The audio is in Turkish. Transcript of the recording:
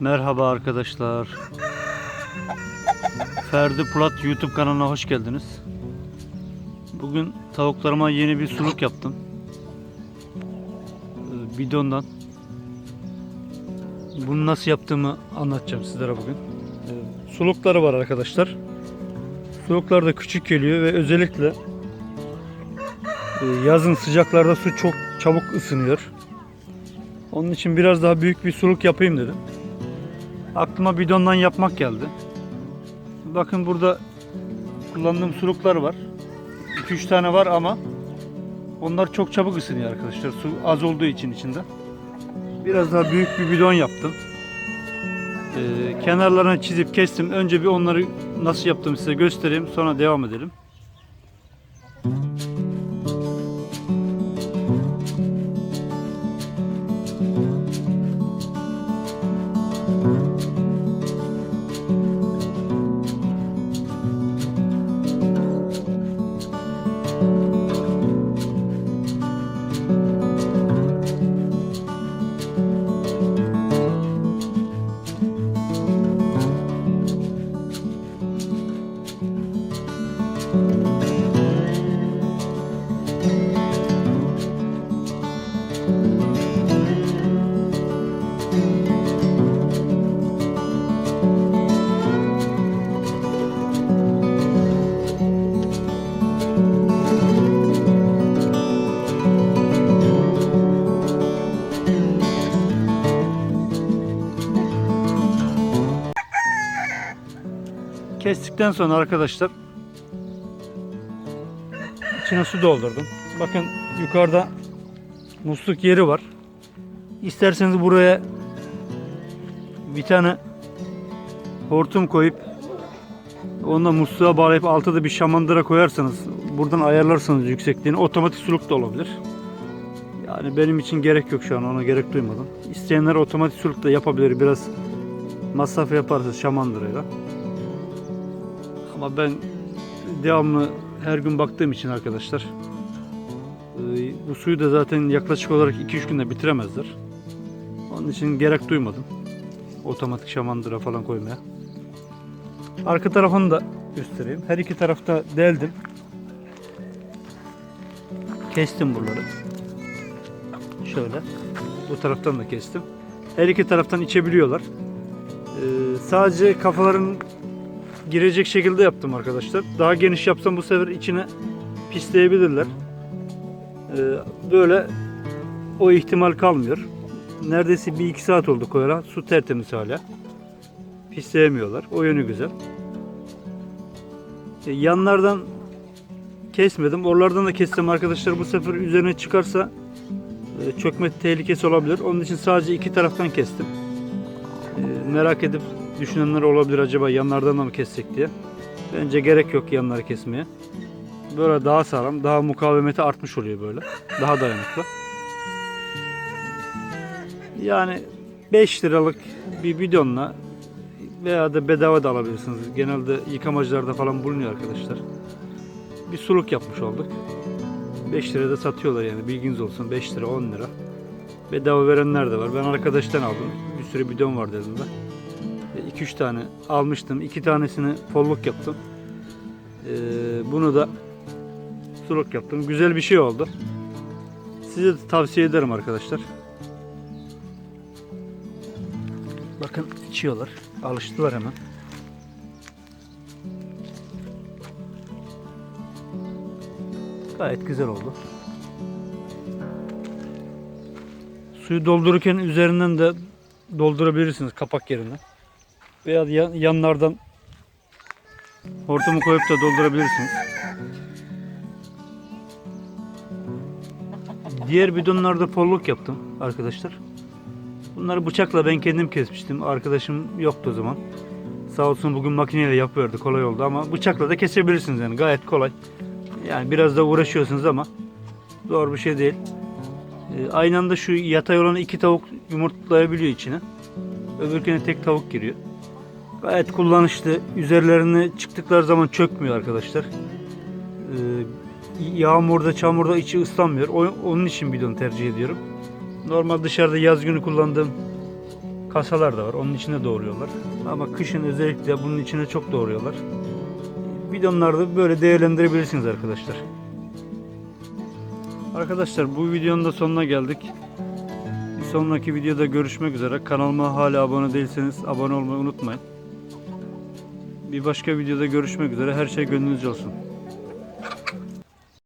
Merhaba arkadaşlar. Ferdi Pulat YouTube kanalına hoş geldiniz. Bugün tavuklarıma yeni bir suluk yaptım. Ee, Bidondan. Bunu nasıl yaptığımı anlatacağım sizlere bugün. Ee, Sulukları var arkadaşlar. Suluklar da küçük geliyor ve özellikle e, yazın sıcaklarda su çok çabuk ısınıyor. Onun için biraz daha büyük bir suluk yapayım dedim. Aklıma bidondan yapmak geldi. Bakın burada kullandığım suluklar var. 2-3 tane var ama onlar çok çabuk ısınıyor arkadaşlar. Su az olduğu için içinde. Biraz daha büyük bir bidon yaptım. Ee, kenarlarını çizip kestim. Önce bir onları nasıl yaptığımı size göstereyim. Sonra devam edelim. Kestikten sonra arkadaşlar içine su doldurdum. Bakın yukarıda musluk yeri var. İsterseniz buraya bir tane hortum koyup onunla musluğa bağlayıp altta da bir şamandıra koyarsanız buradan ayarlarsanız yüksekliğini otomatik suluk da olabilir. Yani benim için gerek yok şu an ona gerek duymadım. İsteyenler otomatik suluk da yapabilir biraz masraf yaparsa şamandırayla. Ama ben devamlı her gün baktığım için arkadaşlar e, bu suyu da zaten yaklaşık olarak 2-3 günde bitiremezler. Onun için gerek duymadım. Otomatik şamandıra falan koymaya. Arka tarafını da göstereyim. Her iki tarafta deldim. Kestim buraları. Şöyle. Bu taraftan da kestim. Her iki taraftan içebiliyorlar. Ee, sadece kafaların girecek şekilde yaptım arkadaşlar. Daha geniş yapsam bu sefer içine pisleyebilirler. Ee, böyle o ihtimal kalmıyor. Neredeyse bir iki saat oldu koyara. Su tertemiz hala. Pisleyemiyorlar. O yönü güzel. Ee, yanlardan kesmedim. Oralardan da kessem arkadaşlar bu sefer üzerine çıkarsa e, çökme tehlikesi olabilir. Onun için sadece iki taraftan kestim. Ee, merak edip düşünenler olabilir acaba yanlardan da mı kessek diye. Bence gerek yok yanları kesmeye. Böyle daha sağlam, daha mukavemeti artmış oluyor böyle. Daha dayanıklı. Yani 5 liralık bir bidonla veya da bedava da alabilirsiniz. Genelde yıkamacılarda falan bulunuyor arkadaşlar. Bir suluk yapmış olduk. 5 lirada satıyorlar yani bilginiz olsun 5 lira 10 lira. Bedava verenler de var. Ben arkadaştan aldım. Bir sürü bidon var dedim de. 2-3 tane almıştım. 2 tanesini folluk yaptım. Ee, bunu da suluk yaptım. Güzel bir şey oldu. Size de tavsiye ederim arkadaşlar. Bakın içiyorlar. Alıştılar hemen. Gayet güzel oldu. Suyu doldururken üzerinden de doldurabilirsiniz kapak yerinden. Veya yan- yanlardan hortumu koyup da doldurabilirsiniz. Diğer bidonlarda polluk yaptım arkadaşlar. Bunları bıçakla ben kendim kesmiştim. Arkadaşım yoktu o zaman. Sağ olsun bugün makineyle yapıyordu. Kolay oldu ama bıçakla da kesebilirsiniz yani gayet kolay. Yani biraz da uğraşıyorsunuz ama zor bir şey değil. Ee, aynı anda şu yatay olan iki tavuk yumurtlayabiliyor içine. Öbürküne tek tavuk giriyor. Gayet kullanışlı. Üzerlerine çıktıkları zaman çökmüyor arkadaşlar. Ee, yağmurda, çamurda içi ıslanmıyor. O- onun için bidon tercih ediyorum. Normal dışarıda yaz günü kullandığım kasalar da var. Onun içine doğuruyorlar. Ama kışın özellikle bunun içine çok doğuruyorlar. Bidonlarda böyle değerlendirebilirsiniz arkadaşlar. Arkadaşlar bu videonun da sonuna geldik. Bir sonraki videoda görüşmek üzere. Kanalıma hala abone değilseniz abone olmayı unutmayın. Bir başka videoda görüşmek üzere. Her şey gönlünüzce olsun.